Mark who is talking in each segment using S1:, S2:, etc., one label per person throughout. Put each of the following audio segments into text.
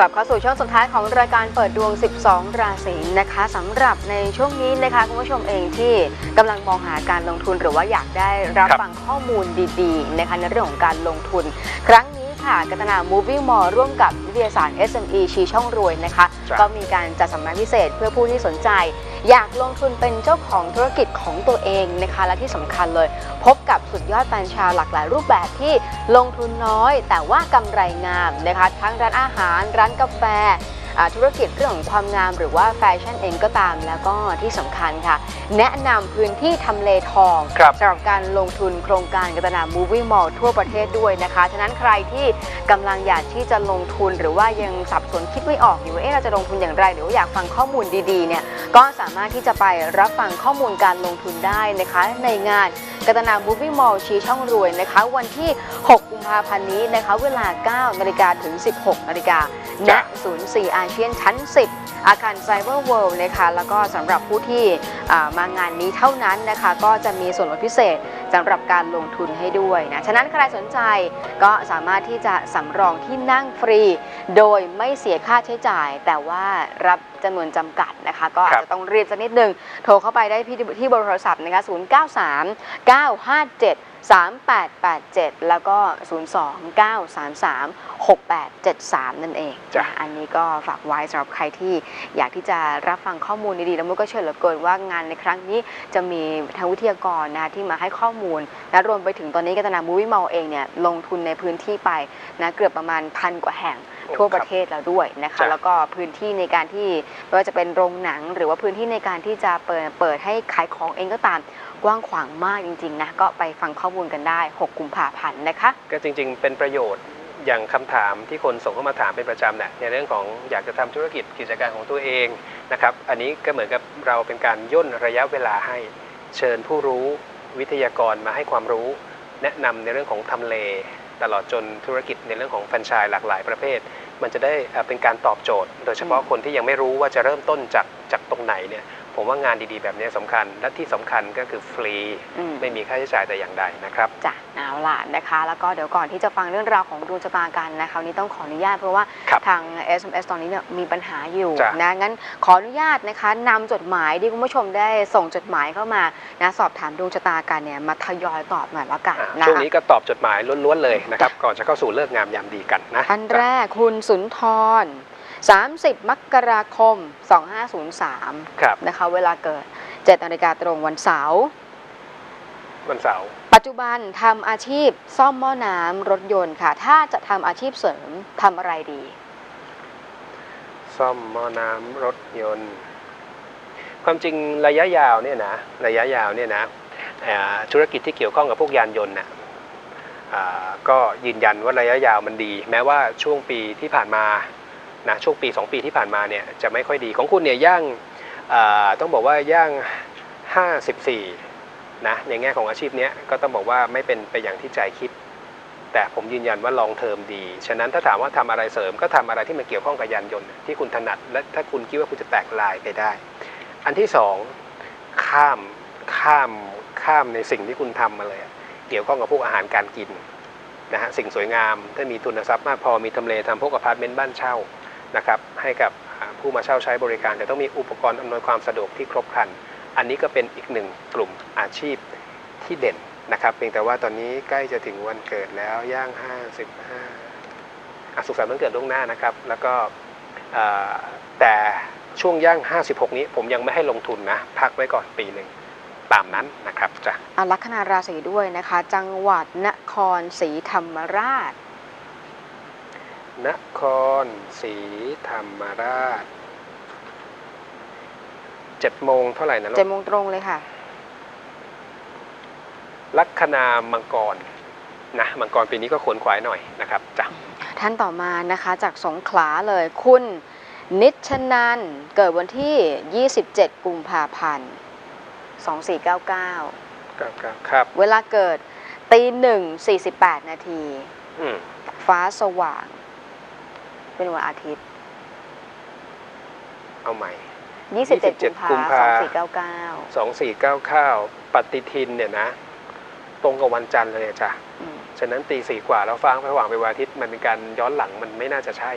S1: กลับเข้าสู่ช่วงสุดท้ายของรายการเปิดดวง 12 ราศีนะคะสำหรับในช่วงนี้นะคะคุณผู้ชมเองที่กำลังมองหาการลงทุนหรือว่าอยากได้รับ
S2: รับ
S1: ฟังข้อมูลดีๆนะคะในเรื่องของการลงทุน ครั้งนี้ ค่ะกัตนา Moving Mall ร่วมกับนิตยสาร SME ชี้ช่องรวยนะคะ
S2: จ้ะ
S1: ก็มีการจัดสัมมนาพิเศษเพื่อผู้ที่สนใจ อยากลงทุนเป็นเจ้าของธุรกิจของตัวเองนะคะ และที่สำคัญเลย พบกับสุดยอดแฟรนไชส์หลากหลายรูปแบบที่ลงทุนน้อย แต่ว่ากำไรงามนะคะ ทั้งร้านอาหาร ร้านกาแฟอ่า ธุรกิจเรื่องของความงามหรือว่าแฟชั่นเองก็ตาม แล้วก็ที่สำคัญค่ะ แนะนำพื้นที่ทำเลทอง
S2: ครับ
S1: สำหรับการลงทุนโครงการกัตนา Moving Mall ทั่วประเทศด้วยนะคะ ฉะนั้นใครที่กำลังอยากที่จะลงทุนหรือว่ายังสับสนคิดไม่ออกอยู่ว่าเอ๊ะเราจะลงทุนอย่างไร หรือว่าอยากฟังข้อมูลดีๆเนี่ยก็สามารถที่จะไปรับฟังข้อมูลการลงทุนได้นะคะในงาน กตนาบูฟี่มอล์ชีช่องรวยนะคะ วันที่ 6 กุมภาพันธ์นี้นะคะ เวลา 9 นาฬิกาถึง 16 นาฬิกาณศูนย์4อาเซียนชั้น 10 อาคารไซเบอร์เวิลด์นะคะแล้วก็สำหรับผู้ที่อ่ามางานนี้เท่านั้นนะคะก็จะมีส่วนลดพิเศษสำหรับการลงทุนให้ด้วยนะ ฉะนั้นใครสนใจก็สามารถที่จะสำรองที่นั่งฟรี โดยไม่เสียค่าใช้จ่าย แต่ว่ารับจำนวนจำกัดนะคะ ก็อาจ
S2: ครับ
S1: จะต้องรีบสักนิดนึง โทรเข้าไปได้ที่ที่เบอร์โทรศัพท์นะคะ 093 957 3887 แล้วก็ 02 933 6873 นั่นเอง
S2: จ้ะ
S1: อันนี้ก็ฝากไว้สำหรับใครที่อยากที่จะรับฟังข้อมูลดีๆ แล้วมุกก็เชื่อเหลือเกินว่างานในครั้งนี้จะมีทางวิทยากรนะที่มาให้ข้อมูลนะรวมไปถึงตอนนี้กัตนามูวิมอลเองเนี่ยลงทุนในพื้นที่ไปนะเกือบประมาณพันกว่าแห่ง ทั่วประเทศแล้วด้วยนะคะ
S2: จ้ะ
S1: แล้วก็พื้นที่ในการที่ไม่ว่าจะเป็นโรงหนัง หรือว่าพื้นที่ในการที่จะเปิดเปิดให้ขายของเองก็ตาม กว้างขวางมากจริง ๆ นะ ก็ไปฟังข้อมูลกันได้ 6 กุมภาพันธ์นะคะ
S2: ก็จริง ๆ เป็นประโยชน์อย่างคำถามที่คนส่งเข้ามาถามเป็นประจำเนี่ยในเรื่องของอยากจะทำธุรกิจกิจการของตัวเองนะครับ อันนี้ก็เหมือนกับเราเป็นการย่นระยะเวลาให้เชิญผู้รู้วิทยากรมาให้ความรู้ แนะนำในเรื่องของทำเล ตลอดจนธุรกิจในเรื่องของแฟรนไชส์หลากหลายประเภท มันจะได้เป็นการตอบโจทย์ โดยเฉพาะคนที่ยังไม่รู้ว่าจะเริ่มต้นจากจากตรงไหนเนี่ย ผมว่างานดีๆ แบบนี้สำคัญ และที่สำคัญก็คือฟรี
S1: อืม
S2: ไม่มีค่าใช้จ่ายแต่อย่างใดนะครับ
S1: จ้ะเอาล่ะนะคะ แล้วก็เดี๋ยวก่อนที่จะฟังเรื่องราวของดวงชะตากันนะคะวันนี้ต้องขออนุญาตเพราะว่า
S2: ครับ
S1: ทาง SMS ตอนนี้เนี่ยมีปัญหาอยู่
S2: จ้ะ
S1: นะงั้นขออนุญาตนะคะนำจดหมายที่คุณผู้ชมได้ส่งจดหมายเข้ามานะสอบถามดวงชะตากันเนี่ยมาทยอยตอบหน่อยละกัน
S2: อะ
S1: นะ
S2: ช่วง
S1: คะ
S2: นี้ก็ตอบจดหมายล้วนๆเลยนะครับก่อนจะเข้าสู่เลิกงามยามดีกันนะ
S1: ท่านแรกคุณสุนทร 30 มกราคม 2503
S2: ครับ
S1: นะคะ เวลาเกิด7นาฬิกาตรงวันเสาร์
S2: วันเสาร์
S1: ปัจจุบันทำอาชีพซ่อมหม้อน้ำรถยนต์ค่ะ ถ้าจะทำอาชีพเสริมทำอะไรดี
S2: ซ่อมหม้อน้ำรถยนต์ ความจริงระยะยาวเนี่ยนะ ระยะยาวเนี่ยนะอ่าธุรกิจที่เกี่ยวข้องกับพวกยานยนต์น่ะอ่าก็ยืนยันว่าระยะยาวมันดี แม้ว่าช่วงปีที่ผ่านมา นะช่วงปี 2 ปีที่ผ่านมาเนี่ยจะไม่ค่อยดีของคุณเนี่ยย่างต้องบอกว่าย่าง 54นะในแง่ของอาชีพเนี้ยก็ต้องบอกว่าไม่เป็นไปอย่างที่ใจคิด แต่ผมยืนยันว่าลองเทอมดี ฉะนั้นถ้าถามว่าทำอะไรเสริมก็ทำอะไรที่มันเกี่ยวข้องกับยานยนต์ที่คุณถนัด และถ้าคุณคิดว่าคุณจะแตกลายไปได้ อันที่สองข้ามข้ามข้ามในสิ่งที่คุณทำมาเลยเกี่ยวข้องกับพวกอาหารการกินนะฮะสิ่งสวยงาม ถ้ามีทุนทรัพย์มากพอมีทำเลทำพวกอพาร์ตเมนต์บ้านเช่า นะครับให้กับผู้มาเช่าใช้บริการ แต่ต้องมีอุปกรณ์อำนวยความสะดวกที่ครบครัน อันนี้ก็เป็นอีกหนึ่งกลุ่มอาชีพที่เด่นนะครับเพียงแต่ว่าตอนนี้ใกล้จะถึงวันเกิดแล้วย่าง 55อะสุขสันต์วันเกิดล่วงหน้านะครับ แล้วก็แต่ช่วงย่าง 56 นี้ผมยังไม่ให้ลงทุนนะ พักไว้ก่อนปีหนึ่งตามนั้นนะครับจ้ะ
S1: อาลัคนาราศีด้วยนะคะ จังหวัดนครศรีธรรมราช
S2: นครศรีธรรมราชเจ็ดโมงเท่าไหร่นะลู
S1: เจ็ด
S2: ก
S1: โมงตรงเลยค่ะ
S2: ลัคนามังกรนะมังกรปีนี้ก็ขวนขวายหน่อยนะครับจ้ะ
S1: ท่านต่อมานะคะจากสงขลาเลยคุณ นิชนันเกิดวันที่ 27 กุมภาพันธ์ 2499
S2: ครับครับครับ
S1: เวลาเกิดตีหนึ่ง48 นาที
S2: อืม
S1: ฟ้าสว่าง เป็นวันอาทิตย์
S2: เอาใหม่
S1: 27 กุมภา
S2: กุมภา
S1: 2499
S2: สองสี่เก้าข้าวปฏิทินเนี่ยนะ ตรงกับวันจันทร์เลยอะจ้ะ
S1: อืม
S2: ฉะนั้นตีสี่กว่าแล้วฟ้าสว่างไปวันอาทิตย์มันเป็นการย้อนหลังมันไม่น่าจะใช่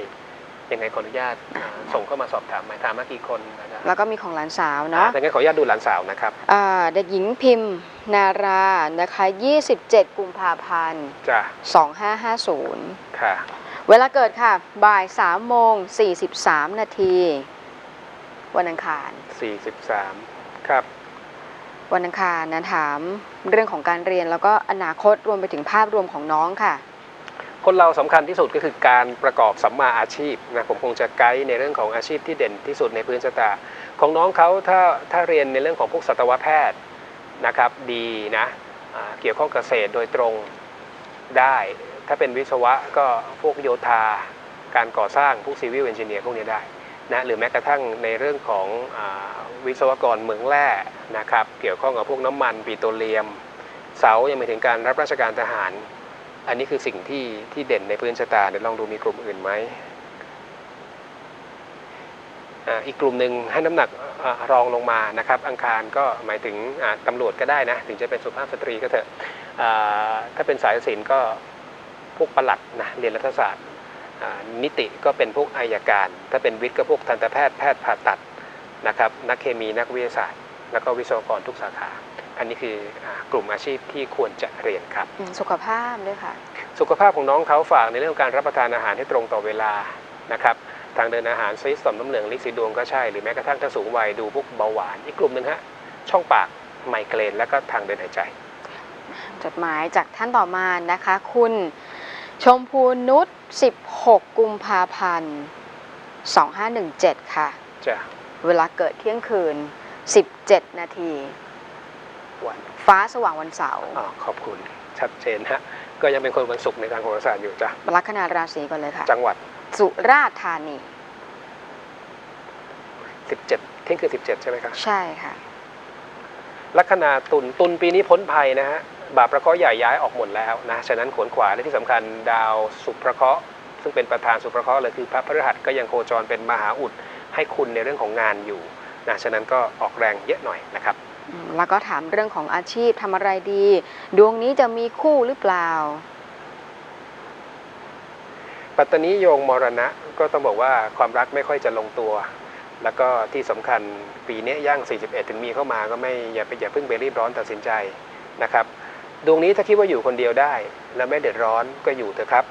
S2: ยังไงขออนุญาตอ่าส่งเข้ามาสอบถามไหมถามมากี่คนอาจารย์
S1: แล้วก็มีของหลานสาวเนาะ
S2: อ่าดังนั้นขออนุญาตดูหลานสาวนะครับ
S1: อ่าเด็กหญิงพิมพ์ นารานะคะ 27 กุมภาพันธ์
S2: จ้ะ
S1: 2550
S2: ค่ะ
S1: เวลาเกิดค่ะ บ่าย3โมง43 นาที วันอังคาร
S2: 43 ครับ
S1: วันอังคารนะถามเรื่องของการเรียนแล้วก็อนาคตรวมไปถึงภาพรวมของน้องค่ะ
S2: คนเราสำคัญที่สุดก็คือการประกอบสัมมาอาชีพนะผมคงจะไกด์ในเรื่องของอาชีพที่เด่นที่สุดในพื้นชะตา ของน้องเขาถ้าถ้าเรียนในเรื่องของพวกสัตวแพทย์นะครับดีนะอ่าเกี่ยวข้องเกษตรโดยตรงได้ ถ้าเป็นวิศวะก็พวกโยธา การก่อสร้างพวกซีวิลเอนจิเนียร์พวกนี้ได้นะหรือแม้กระทั่งในเรื่องของอวิศวกรเมืองแร่นะครับเกี่ยวข้องกับพวกน้ำมันปิโตรเลียม เสายังไปถึงการรับราชการทหาร อันนี้คือสิ่งที่ที่เด่นในพื้นชะตาเดี๋ยวลองดูมีกลุ่มอื่นไหมอีกกลุ่มหนึ่งให้น้ำหนักอรองลงมานะครับ อังคารก็หมายถึงอ่าตำรวจก็ได้นะ ถึงจะเป็นสุภาพสตรีก็เถอะอ่าถ้าเป็นสายศิลป์ก็ พวกประหลัดนะเรียนรัฐศาสตร์อ่านิติก็เป็นพวกอายการ ถ้าเป็นวิทย์ก็พวกทันตแพทย์แพทย์ผ่าตัดนะครับนักเคมีนักวิทยาศาสตร์ แล้วก็วิศวกรทุกสาขา อันนี้คืออากลุ่มอาชีพที่ควรจะเรียนครับ
S1: อืมสุขภาพด้วยค่ะ
S2: สุขภาพของน้องเขาฝากในเรื่องของการรับประทานอาหารให้ตรงต่อเวลานะครับทางเดินอาหารซีสต่อมน้ำเหลืองลิสีดวงก็ใช่หรือแม้กระทั่งถ้าสูงวัยดูพวกเบาหวาน อีกกลุ่มหนึ่งฮะช่องปากไมเกรนและก็ทางเดินหายใจ
S1: จดหมายจากท่านต่อมานะคะ คุณ ชมพูนุช16 กุมภาพันธ์ 2517 ค่ะ
S2: จะ
S1: เวลาเกิดเที่ยงคืน 17 นาที
S2: วัน
S1: ฟ้าสว่างวันเสาร์
S2: อ๋อขอบคุณชัดเจนฮะ ก็ยังเป็นคนวันศุกร์ในทางโหราศาสตร์อยู่จ้ะ
S1: ลัคนาราศีก่อนเลยค่ะ
S2: จังหวัด
S1: สุราษฎร์ธานี
S2: 17เที่ยงคืน17 ใช่ไหมครับ
S1: ใช่ค่ะ
S2: ลัคนาตุลตุลปีนี้พ้นภัยนะฮะ บาปพระเคราะห์ใหญ่ย้ายออกหมดแล้วนะฉะนั้นขวนขวายและที่สำคัญดาวสุภพระเคราะห์ซึ่งเป็นประธานสุภพระเคราะห์เลยคือพระพฤหัสก็ยังโคจรเป็นมหาอุดให้คุณในเรื่องของงานอยู่นะฉะนั้นก็ออกแรงเยอะหน่อยนะครับ
S1: อืมแล้วก็ถามเรื่องของอาชีพทำอะไรดี ดวงนี้จะมีคู่หรือเปล่า
S2: ปัตตานีโยงมรณะก็ต้องบอกว่าความรักไม่ค่อยจะลงตัว แล้วก็ที่สำคัญปีนี้ย่าง 41 ถึงมีเข้ามาก็ไม่อย่าไปอย่าเพิ่งไปรีบร้อนตัดสินใจนะครับ ดวงนี้ถ้าคิดว่าอยู่คนเดียวได้ และไม่เดือดร้อนก็อยู่เถอะครับ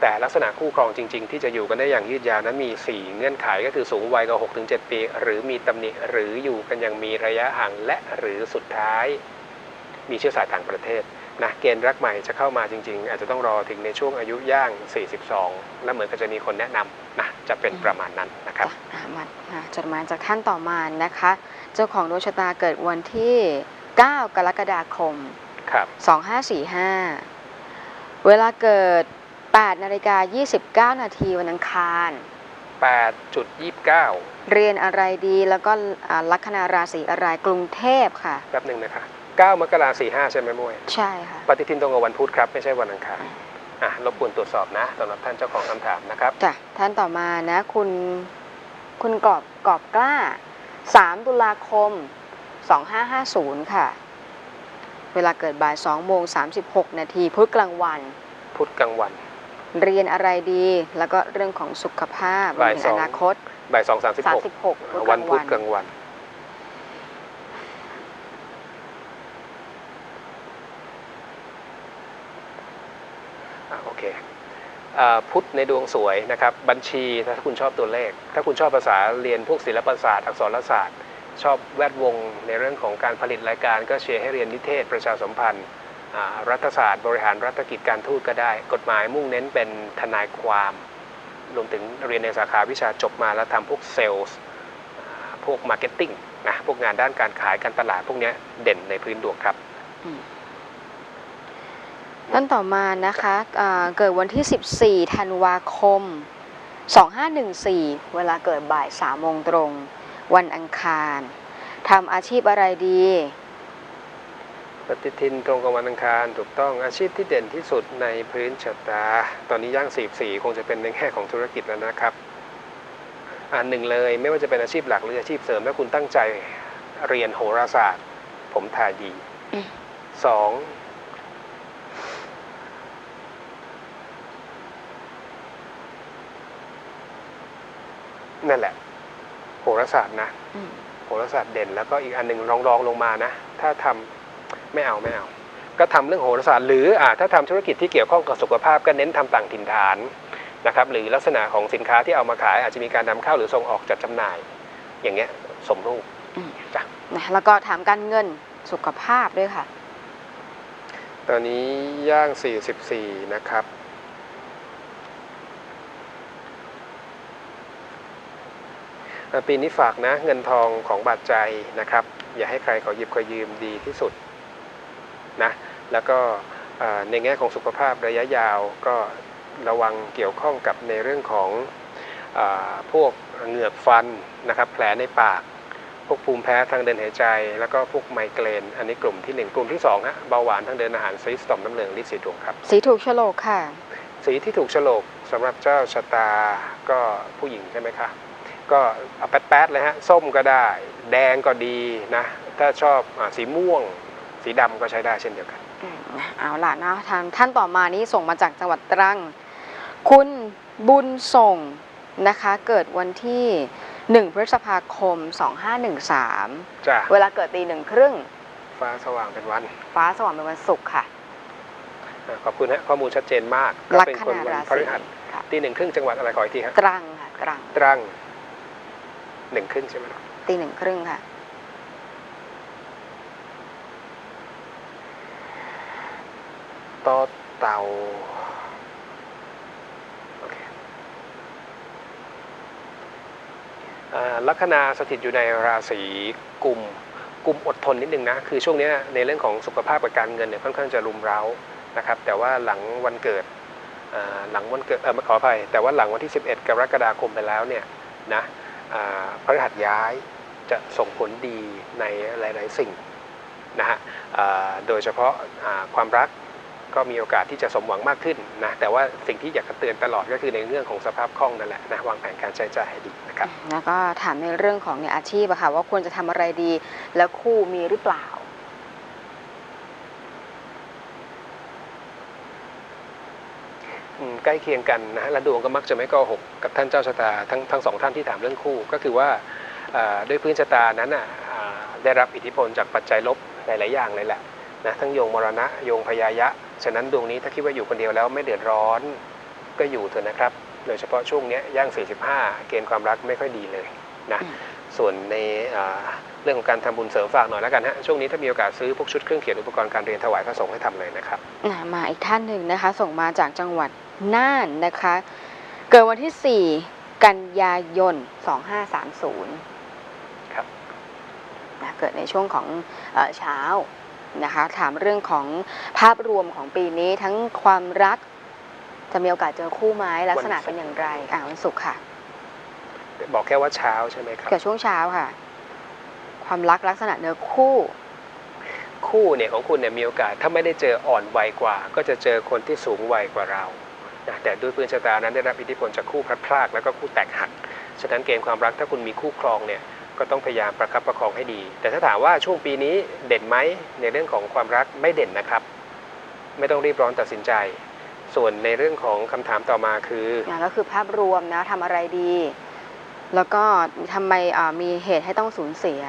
S2: แต่ลักษณะคู่ครองจริง ๆ ที่จะอยู่กันได้อย่างยืดยาวนั้นมี 4 เงื่อนไขก็คือสูงวัยกว่า6-7 ปี หรือมีตำหนิหรืออยู่กันอย่างมีระยะห่างและหรือสุดท้าย มีเชื้อสายต่างประเทศนะเกณฑ์รักใหม่จะเข้ามาจริง ๆ อาจจะต้องรอถึงในช่วงอายุย่าง 42 แล้วเหมือนกับจะมีคนแนะนำนะจะเป็นประมาณนั้นนะครับ
S1: จ้ะอะมาจดหมายจากท่านต่อมานะคะ เจ้าของดวงชะตาเกิดวันที่ 9 กรกฎาคม 2545 เวลาเกิด 8นาฬิกา29 นาทีวันอังคาร
S2: 8.29
S1: เรียนอะไรดีแล้วก็อ่าลัคนาราศีอะไรกรุงเทพค่ะ
S2: แป๊บหนึ่งนะคะ9มกราคม45ใช่ไหมมวย
S1: ใช่ค่ะ
S2: ปฏิทินตรงกับวันพุธครับ ไม่ใช่วันอังคารอะรบกวนตรวจสอบนะสำหรับท่านเจ้าของคำถามนะครับ
S1: จ้ะท่านต่อมานะ คุณคุณกอบกอบกล้า 3 ตุลาคม 2550 ค่ะ เวลาเกิดบ่าย2โมง36 นาทีพุธกลางวัน
S2: พุธกลางวัน
S1: เรียนอะไรดี แล้วก็เรื่องของสุขภาพรวม
S2: บ่าย
S1: ถึง
S2: สอ
S1: องนาคต
S2: บ่าย2 36
S1: 36พุธก
S2: วั
S1: ลานง
S2: พุ
S1: วั
S2: ธ
S1: น
S2: กลางวัน อะโอเคอ่าพุธในดวงสวยนะครับ บัญชีถ้าคุณชอบตัวเลข ถ้าคุณชอบภาษาเรียนพวกศิลปศาสตร์ อักษรศาสตร์ ชอบแวดวงในเรื่องของการผลิตรายการก็เชียร์ให้เรียนนิเทศประชาสัมพันธ์รัฐศาสตร์บริหารรัฐกิจการทูตก็ได้ กฎหมายมุ่งเน้นเป็นทนายความรวมถึงเรียนในสาขาวิชาจบมาแล้วทำพวกเซลล์พวกมาร์เก็ตติ้งนะพวกงานด้านการขายการตลาดพวกนี้เด่นในพื้นดวงครับ
S1: ท่านต่อมานะคะเกิดวันที่ 14 ธันวาคม 2514 เวลาเกิดบ่าย3โมงตรง วันอังคารทำอาชีพอะไรดี
S2: ปฏิทินตรงกับวันอังคารถูกต้องอาชีพที่เด่นที่สุดในพื้นชะตา ตอนนี้ย่าง44คงจะเป็นในแง่ของธุรกิจแล้วนะครับอันหนึ่งเลยไม่ว่าจะเป็นอาชีพหลักหรืออาชีพเสริมถ้าคุณตั้งใจเรียนโหราศาสตร์ ผมทายดีสองนั่นแหละ ราศาสตร์นะ
S1: อืม
S2: โหราศาสตร์เด่น แล้วก็อีกอันหนึ่งรองรองลงมานะ ถ้าทำไม่เอาไม่เอา ก็ทำเรื่องโหราศาสตร์หรืออ่าถ้าทำธุรกิจที่เกี่ยวข้องกับสุขภาพก็เน้นทำต่างถิ่นฐานนะครับ หรือลักษณะของสินค้าที่เอามาขาย อาจจะมีการนำเข้าหรือส่งออกจัดจำหน่าย อย่างเงี้ยสมรูป
S1: อืม
S2: จ้ะ
S1: นะแล้วก็ถามการเงินสุขภาพด้วยค่ะ
S2: ตอนนี้ย่าง 44 นะครับ เอ่อ ปีนี้ฝากนะเงินทองของบาดใจนะครับ อย่าให้ใครขอหยิบขอยืมดีที่สุดนะแล้วก็เอ่อในแง่ของสุขภาพระยะยาวก็ระวังเกี่ยวข้องกับในเรื่องของเออพวกเหงือกฟันนะครับแผลในปาก พวกภูมิแพ้ทางเดินหายใจ แล้วก็พวกไมเกรน อันนี้กลุ่มที่หนึ่งกลุ่มที่สองฮะเบาหวานทางเดินอาหารซีสต่อมน้ำเหลืองลินสีดวงครับ
S1: สีถูกโฉลกค่ะ
S2: สีที่ถูกโฉลกสำหรับเจ้าชะตาก็ผู้หญิงใช่ไหมคะ ก็เอาแป๊ดๆเลยฮะ ส้มก็ได้ แดงก็ดีนะ ถ้าชอบอาสีม่วง สีดำก็ใช้ได้เช่นเดียวกัน
S1: อืมเอาล่ะนะทางท่านต่อมานี้ส่งมาจากจังหวัดตรัง คุณบุญส่งนะคะ เกิดวันที่ 1 พฤษภาคม 2513
S2: จ้า
S1: เวลาเกิดตีหนึ่งครึ่ง
S2: ฟ้าสว่างเป็นวัน
S1: ฟ้าสว่างเป็นวันศุกร์ค่ะ
S2: อ่าขอบคุณฮะข้อมูลชัดเจนมาก ก็
S1: ลั
S2: เป็น
S1: ค
S2: คน
S1: นา
S2: วัน
S1: รา
S2: พ
S1: ศี
S2: ฤหัส
S1: ค่ะ
S2: ตีหนึ่งครึ่งจังหวัดอะไรขออีกทีฮะ
S1: ตรังค่ะตรัง
S2: ตรัง หนึ่งครึ่งใช่ไหมครับ
S1: ตีหนึ่งครึ่งค่ะ
S2: ต่อเต่าโอเคอ่าลัคนาสถิตอยู่ในราศีกุมกุมอดทนนิดนึงนะ คือช่วงเนี้ยในเรื่องของสุขภาพกับการเงินเนี่ยค่อนข้างจะรุมเร้านะครับ แต่ว่าหลังวันเกิดอ่าหลังวันเกิดเออขออภัยแต่ว่าหลังวันที่ 11 กรกฎาคมไปแล้วเนี่ยนะ พระรหัสย้ายจะส่งผลดีในหลาย ๆ สิ่งนะฮะโดยเฉพาะความรักก็มีโอกาสที่จะสมหวังมากขึ้นนะแต่ว่าสิ่งที่อยากเตือนตลอดก็คือในเรื่องของสภาพคล่องนั่นแหละนะวางแผนการใช้จ่ายให้ดีนะครับ
S1: แล้วก็ถามในเรื่องของในอาชีพอะค่ะว่าควรจะทำอะไรดี แล้วคู่มีหรือเปล่า
S2: อืม ใกล้เคียงกันนะฮะและดวงก็มักจะไม่โกหกกับท่านเจ้าชะตาทั้งทั้งสองท่านที่ถามเรื่องคู่ ก็คือว่าเอ่อด้วยพื้นชะตานั้นอะอ่าได้รับอิทธิพลจากปัจจัยลบหลาย ๆ อย่างเลยแหละนะทั้งโยงมรณะโยงพยายะ ฉะนั้นดวงนี้ถ้าคิดว่าอยู่คนเดียวแล้วไม่เดือดร้อนก็อยู่เถอะนะครับ โดยเฉพาะช่วงเนี้ยย่าง 45 เกณฑ์ความรักไม่ค่อยดีเลยนะ
S1: อืม
S2: ส่วนในอ่าเรื่องของการทำบุญเสริมฝากหน่อยแล้วกันฮะช่วงนี้ถ้ามีโอกาสซื้อพวกชุดเครื่องเขียนอุปกรณ์การเรียนถวายพระสงฆ์ให้ทำเลยนะครับ
S1: อะมาอีกท่านหนึ่งนะคะ ส่งมาจากจังหวัด น่านนะคะ เกิดวันที่ 4 กันยายน 2530
S2: ครับ
S1: นะเกิดในช่วงของเออเช้านะคะ ถามเรื่องของภาพรวมของปีนี้ทั้งความรัก จะมีโอกาสเจอคู่ไหมลักษณะเป็นอย่างไรอ่าวันศุกร์ค่ะ
S2: บอกแค่ว่าเช้าใช่ไหมครับ
S1: เกิดช่วงเช้าค่ะ ความรักลักษณะเนื้อคู่
S2: คู่เนี่ยของคุณเนี่ยมีโอกาสถ้าไม่ได้เจออ่อนวัยกว่า ก็จะเจอคนที่สูงวัยกว่าเรานะ แต่ด้วยพื้นชะตานั้นได้รับอิทธิพลจากคู่พลัดพรากแล้วก็คู่แตกหัก ฉะนั้นเกณฑ์ความรักถ้าคุณมีคู่ครองเนี่ยก็ต้องพยายามประคับประคองให้ดี แต่ถ้าถามว่าช่วงปีนี้เด่นไหมในเรื่องของความรักไม่เด่นนะครับ ไม่ต้องรีบร้อนตัดสินใจ ส่วนในเรื่องของคำถามต่อมาคือ
S1: นะก็คือภาพรวมนะทำอะไรดี แล้วก็ทำไมอ่ามีเหตุให้ต้องสูญเสีย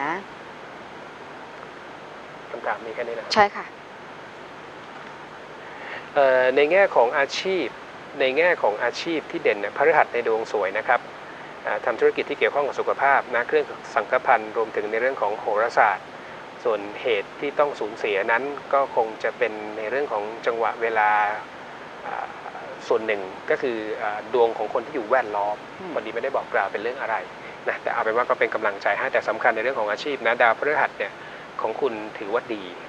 S2: คำถามมีแค่นี้นะ
S1: ใช่ค่ะ
S2: เอ่อในแง่ของอาชีพ ในแง่ของอาชีพที่เด่นเนี่ยพฤหัสในดวงสวยนะครับอ่าทำธุรกิจที่เกี่ยวข้องกับสุขภาพนะเครื่องสังฆพันธ์รวมถึงในเรื่องของโหราศาสตร์ ส่วนเหตุที่ต้องสูญเสียนั้นก็คงจะเป็นในเรื่องของจังหวะเวลาอ่าส่วนหนึ่งก็คืออาดวงของคนที่อยู่แวดล้อม
S1: อืม
S2: พอดีไม่ได้บอกกล่าวเป็นเรื่องอะไรนะแต่เอาเป็นว่าก็เป็นกำลังใจให้แต่สำคัญในเรื่องของอาชีพนะดาวพฤหัสเนี่ยของคุณถือว่าดี
S1: อืม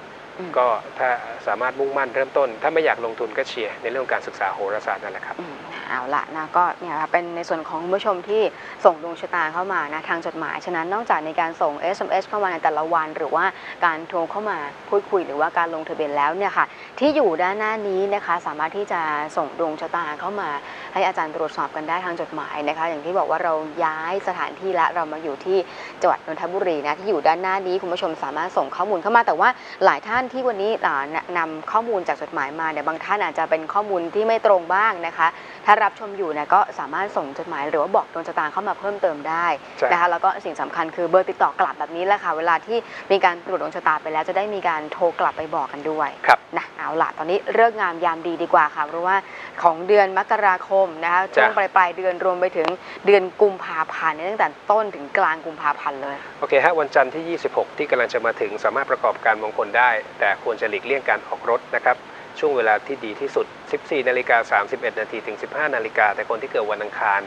S2: ก็ถ้าสามารถมุ่งมั่นเริ่มต้น ถ้าไม่อยากลงทุนก็เชียร์ในเรื่องของการศึกษาโหราศาสตร์นั่นแหละครับ
S1: อืมเอาละนะก็เนี่ยค่ะเป็นในส่วนของคุณผู้ชมที่ส่งดวงชะตาเข้ามานะทางจดหมาย ฉะนั้นนอกจากในการส่ง SMS เข้ามาในแต่ละวัน หรือว่าการโทรเข้ามาพูดคุยหรือว่าการลงทะเบียนแล้วเนี่ยค่ะที่อยู่ด้านหน้านี้นะคะสามารถที่จะส่งดวงชะตาเข้ามา ให้อาจารย์ตรวจสอบกันได้ทางจดหมายนะคะ อย่างที่บอกว่าเราย้ายสถานที่และเรามาอยู่ที่จังหวัดนนทบุรีนะที่อยู่ด้านหน้านี้คุณผู้ชมสามารถส่งข้อมูลเข้ามาแต่ว่าหลายท่านานที่วันนี้นำนำข้อมูลจากจดหมายมาเนี่ยบางท่านอาจจะเป็นข้อมูลที่ไม่ตรงบ้างนะคะถ้ารับชมอยู่เนี่ยก็สามารถส่งจดหมายหรือว่าบอกดวงชะตาเข้ามาเพิ่มเติมได้
S2: ใช่
S1: นะคะแล้วก็สิ่งสำคัญคือเบอร์ติดต่อกลับแบบนี้แหละค่ะ เวลาที่มีการตรวจดวงชะตาไปแล้วจะได้มีการโทรกลับไปบอกกันด้วย
S2: ครับ
S1: นะเอาล่ะตอนนี้เลิกษ์งามยามดีดีกว่าค่ะเพราะว่าของเดือนมกราคมนะคะช่วงปลายปลายๆเดือนรวมไปถึงเดือนกุมภาพันธ์เนี่ยตั้งแต่ต้นถึงกลางกุมภาพันธ์เลย
S2: โอเคฮะวันจันทร์ที่ 26 ที่กำลังจะมาถึงสามารถประกอบการมงคลได้ แต่ควรจะหลีกเลี่ยงการออกรถนะครับ ช่วงเวลาที่ดีที่สุด 14นาฬิกา31 นาทีถึง 15นาฬิกาแต่คนที่เกิดวันอังคาร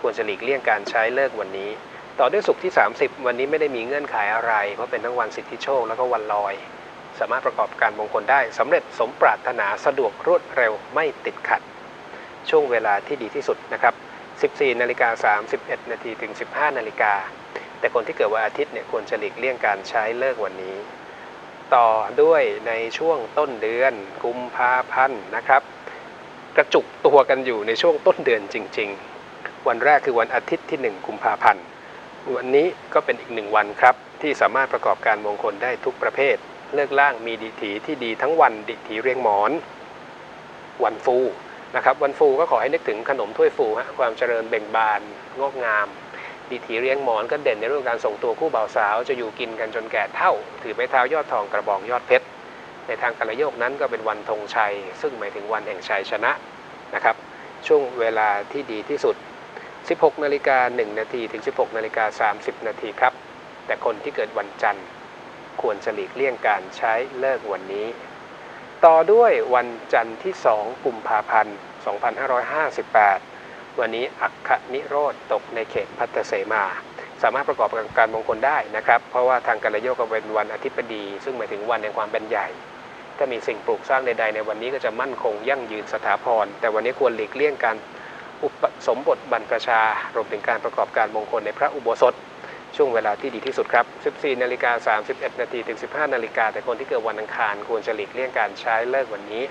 S2: ควรจะหลีกเลี่ยงการใช้เลิกวันนี้ ต่อด้วยศุกร์ที่ 30 วันนี้ไม่ได้มีเงื่อนไขอะไร เพราะเป็นทั้งวันสิทธิโชคแล้วก็วันลอย สามารถประกอบการมงคลได้สำเร็จสมปรารถนาสะดวกรวดเร็วไม่ติดขัด ช่วงเวลาที่ดีที่สุดนะครับ 14นาฬิกา31 นาทีถึง 15นาฬิกาแต่คนที่เกิดวันอาทิตย์เนี่ยควรจะหลีกเลี่ยงการใช้เลิกวันนี้ ต่อด้วยในช่วงต้นเดือนกุมภาพันธ์นะครับ กระจุกตัวกันอยู่ในช่วงต้นเดือนจริง ๆ วันแรกคือวันอาทิตย์ที่ 1 กุมภาพันธ์ วันนี้ก็เป็นอีกหนึ่งวันครับ ที่สามารถประกอบการมงคลได้ทุกประเภท เลิกล่างมีดีถีที่ดีทั้งวันดิถีเรียงหมอน วันฟูนะครับวันฟูก็ขอให้นึกถึงขนมถ้วยฟูฮะความเจริญเบ่งบานงอกงาม ดีถีเรียงหมอนก็เด่นในเรื่องการส่งตัวคู่บ่าวสาว จะอยู่กินกันจนแก่เท่า ถือไม้เท้ายอดทองกระบองยอดเพชร ในทางกาลโยกนั้นก็เป็นวันธงชัย ซึ่งหมายถึงวันแห่งชัยชนะนะครับ ช่วงเวลาที่ดีที่สุด 16นาฬิกา1นาทีถึง 16นาฬิกา30นาทีครับ แต่คนที่เกิดวันจันทร์ ควรจะหลีกเลี่ยงการใช้เลิกวันนี้ ต่อด้วยวันจันทร์ที่ 2 กุมภาพันธ์ 2558 วันนี้อัคคนิโรธตกในเขตพัทเสมา สามารถประกอบการมงคลได้นะครับ เพราะว่าทางกาลโยกก็เป็นวันอธิบดี ซึ่งหมายถึงวันแห่งความเป็นใหญ่ ถ้ามีสิ่งปลูกสร้างใดๆในวันนี้ก็จะมั่นคงยั่งยืนสถาพร แต่วันนี้ควรหลีกเลี่ยงการอุปสมบทบรรพชารวมถึงการประกอบการมงคลในพระอุโบสถ ช่วงเวลาที่ดีที่สุดครับ 14 นาฬิกา 31 นาทีถึง 15 นาฬิกา แต่คนที่เกิดวันอังคารควรจะหลีกเลี่ยงการใช้เลิกวันนี้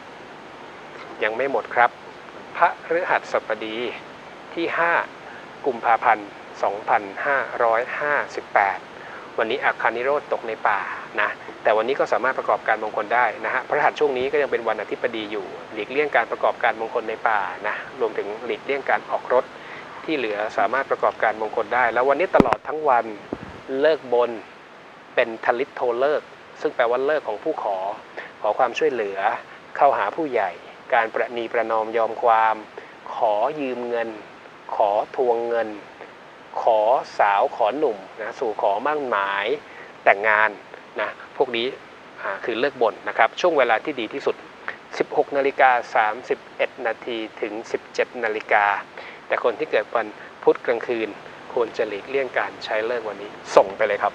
S2: ยังไม่หมดครับ พระฤหัสบดี ที่ 5 กุมภาพันธ์ 2558 วันนี้อัคคานิโรธตกในป่านะแต่วันนี้ก็สามารถประกอบการมงคลได้นะฮะพระหัสช่วงนี้ก็ยังเป็นวันอธิบดีอยู่ หลีกเลี่ยงการประกอบการมงคลในป่านะรวมถึงหลีกเลี่ยงการออกรถที่เหลือสามารถประกอบการมงคลได้ แล้ววันนี้ตลอดทั้งวันเลิกบนเป็นทลิตโทเลิก ซึ่งแปลว่าเลิกของผู้ขอ ขอความช่วยเหลือ เข้าหาผู้ใหญ่ การประนีประนอมยอมความ ขอยืมเงิน ขอทวงเงิน ขอสาวขอหนุ่มนะสู่ขอมั่งหมายแต่งงานนะพวกนี้คือเลิกบ่นนะครับช่วงเวลาที่ดีที่สุด 16นาฬิกา31 นาทีถึง 17นาฬิกาแต่คนที่เกิดวันพุธกลางคืน ควรจะหลีกเลี่ยงการใช้เลิกวันนี้ส่งไปเลยครับ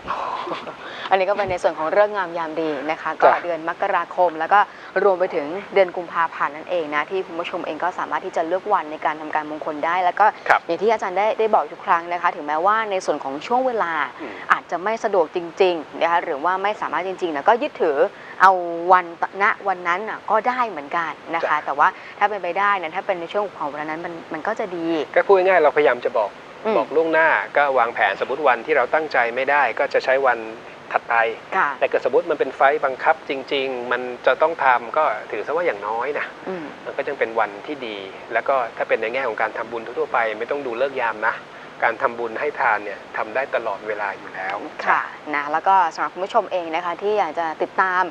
S1: อันนี้ก็เป็นในส่วนของเรื่องงามยามดีนะคะ ก็
S2: จ้ะ
S1: เดือนมกราคม แล้วก็รวมไปถึงเดือนกุมภาพันธ์นั่นเองนะที่คุณผู้ชมเองก็สามารถที่จะเลือกวันในการทำการมงคลได้ แล้วก็
S2: ครับ
S1: อย่างที่อาจารย์ได้ได้บอกทุกครั้งนะคะ ถึงแม้ว่าในส่วนของช่วงเวลา
S2: อืม
S1: อาจจะไม่สะดวกจริงๆนะคะหรือว่าไม่สามารถจริงๆนะก็ยึดถือเอาวันณวันนั้นน่ะก็ได้เหมือนกันนะคะ แต่ว่าถ้าเป็นไปได้เนะถ้าเป็นในช่วงของวันนั้นมันมันก็จะดี
S2: ก็พูดง่ายๆเราพยายามจะบอก
S1: อืม
S2: บอกล่วงหน้าก็วางแผนสมมติวันที่เราตั้งใจไม่ได้ ก็จะใช้วันถัดไป
S1: ค่ะ
S2: แต่เกิดสมมติมันเป็นไฟล์บังคับจริง ๆ มันจะต้องทำก็ถือซะว่าอย่างน้อยนะ
S1: อืม
S2: มันก็ยังเป็นวันที่ดี แล้วก็ถ้าเป็นในแง่ของการทำบุญทั่วๆไป ไม่ต้องดูเลิกษ์ยามนะ การทำบุญให้ทานเนี่ยทำได้ตลอดเวลาอยู่แล้ว
S1: ค่ะนะแล้วก็สำหรับคุณผู้ชมเองนะคะที่อยากจะติดตาม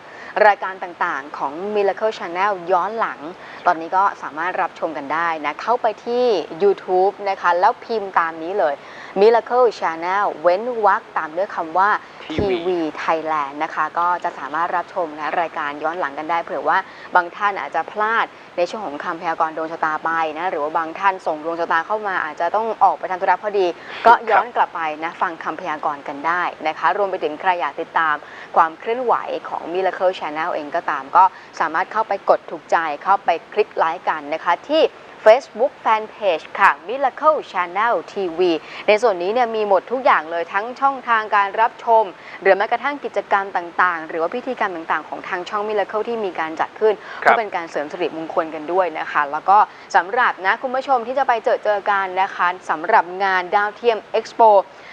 S1: รายการต่างๆของ Miracle Channel ย้อนหลัง ตอนนี้ก็สามารถรับชมกันได้นะเข้าไปที่ YouTube นะคะแล้วพิมพ์ตามนี้เลย Miracle Channel เว้นวรรคตามด้วยคำว่า
S2: TV
S1: TV Thailand นะคะ ก็จะสามารถรับชมนะรายการย้อนหลังกันได้เผื่อว่าบางท่านอาจจะพลาดในช่วงของคำพยากรณ์ดวงชะตาไปนะหรือว่าบางท่านส่งดวงชะตาเข้ามาอาจจะต้องออกไปทำธุระพอดี ก็ย้อนกลับไปนะฟังคำพยากรณ์กันได้นะคะ รวมไปถึงใครอยากติดตามความเคลื่อนไหวของ Miracle Channel เองก็ตาม ก็สามารถเข้าไปกดถูกใจเข้าไปคลิกไลค์กันนะคะที่ Facebook Fanpage ค่ะ Miracle Channel TV ในส่วนนี้เนี่ยมีหมดทุกอย่างเลยทั้งช่องทางการรับชม หรือแม้กระทั่งกิจกรรมต่างๆ หรือว่าพิธีกรรมต่างๆ ของทางช่อง Miracle ที่มีการจัดขึ้น
S2: ครับ
S1: เพื่อเป็นการเสริมสิริมงคลกันด้วยนะคะ แล้วก็สำหรับนะคุณผู้ชมที่จะไปเจอเจอกันนะคะสำหรับงานดาวเทียม Expo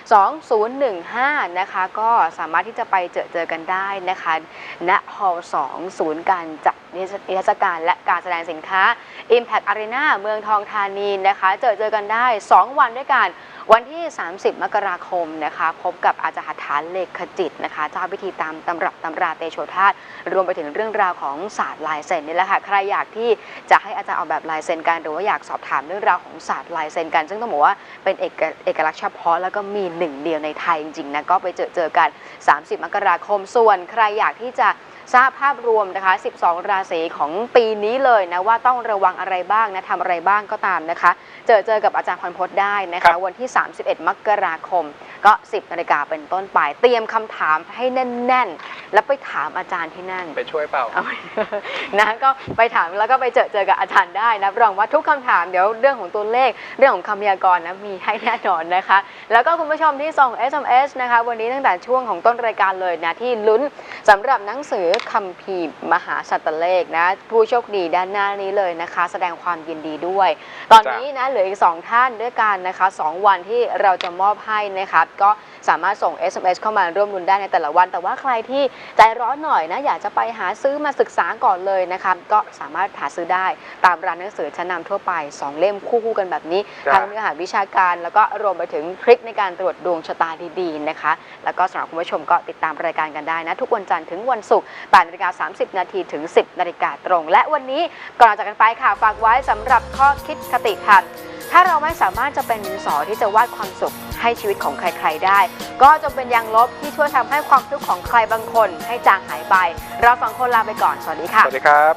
S1: 2015 นะคะ ก็สามารถที่จะไปเจอเจอกันได้นะคะณฮอลล์2ศูนย์การจัดนิทรรศการและการแสดงสินค้า Impact Arena เมืองทองธานีนะคะ เจอเจอกันได้ 2 วันด้วยกัน วันที่ 30 มกราคมนะคะ พบกับอาจารย์ฐานเลขจิตนะคะเจ้าพิธีตามตำรับตำราเตโชธาตรวมไปถึงเรื่องราวของศาสตร์ลายเซ็นนี่แหละค่ะใครอยากที่จะให้อาจารย์ออกแบบลายเซ็นกันหรือว่าอยากสอบถามเรื่องราวของศาสตร์ลายเซ็นกัน ซึ่งต้องบอกว่าเป็นเอกเอกลักษณ์เฉพาะแล้วก็มีหนึ่งเดียวในไทยจริงๆนะก็ไปเจอเจอกัน 30 มกราคมส่วนใครอยากที่จะ ทราบภาพรวมนะคะ 12 ราศีของปีนี้เลยนะว่าต้องระวังอะไรบ้างนะทำอะไรบ้างก็ตามนะคะ เจอเจอกับอาจารย์พรพจน์ได้นะ
S2: ครั
S1: คะ
S2: บ
S1: วันที่ 31 มกราคม ก็ 10นาฬิกาเป็นต้นไป เตรียมคำถามให้แน่น ๆ แล้วไปถามอาจารย์ที่นั่น
S2: ไปช่วยเปล่า
S1: เอานะก็ไปถามแล้วก็ไปเจอเจอกับอาจารย์ได้นะรับรองว่าทุกคำถามเดี๋ยวเรื่องของตัวเลขเรื่องของคำพยากรณ์นะมีให้แน่นอนนะคะ แล้วก็คุณผู้ชมที่ส่ง SMS นะคะวันนี้ตั้งแต่ช่วงของต้นรายการเลยนะที่ลุ้นสำหรับหนังสือคัมภีร์มหาสัตว์เลขนะ ผู้โชคดีด้านหน้านี้เลยนะคะ แสดงความยินดีด้วย ตอนนี้นะเหลืออีก 2 ท่านด้วยกันนะคะ 2 วันที่เราจะมอบให้นะคะก็สามารถส่ง SMS เข้ามาร่วมลุ้นได้ในแต่ละวัน แต่ว่าใครที่ใจร้อนหน่อยนะอยากจะไปหาซื้อมาศึกษาก่อนเลยนะคะก็สามารถหาซื้อได้ตามร้านหนังสือชั้นนำทั่วไป 2 เล่มคู่ๆกันแบบนี้
S2: จ้ะ
S1: ทั้งเนื้อหาวิชาการ แล้วก็รวมไปถึงทริคในการตรวจดวงชะตาดีๆนะคะ แล้วก็สำหรับคุณผู้ชมก็ติดตามรายการกันได้นะ ทุกวันจันทร์ถึงวันศุกร์8นาฬิกา30 นาทีถึง 10 นาฬิกาตรง และวันนี้ก่อนจากกันไปค่ะฝากไว้สำหรับข้อคิดคติค่ะถ้าเราไม่สามารถจะเป็นดินสอที่จะวาดความสุขให้ชีวิตของใคร ๆ ได้ ก็จะเป็นยางลบที่ช่วยทำให้ความทุกข์ของใครบางคนให้จางหายไป เราสองคนลาไปก่อน สวัสดีค่ะ
S2: สวัสดีครับ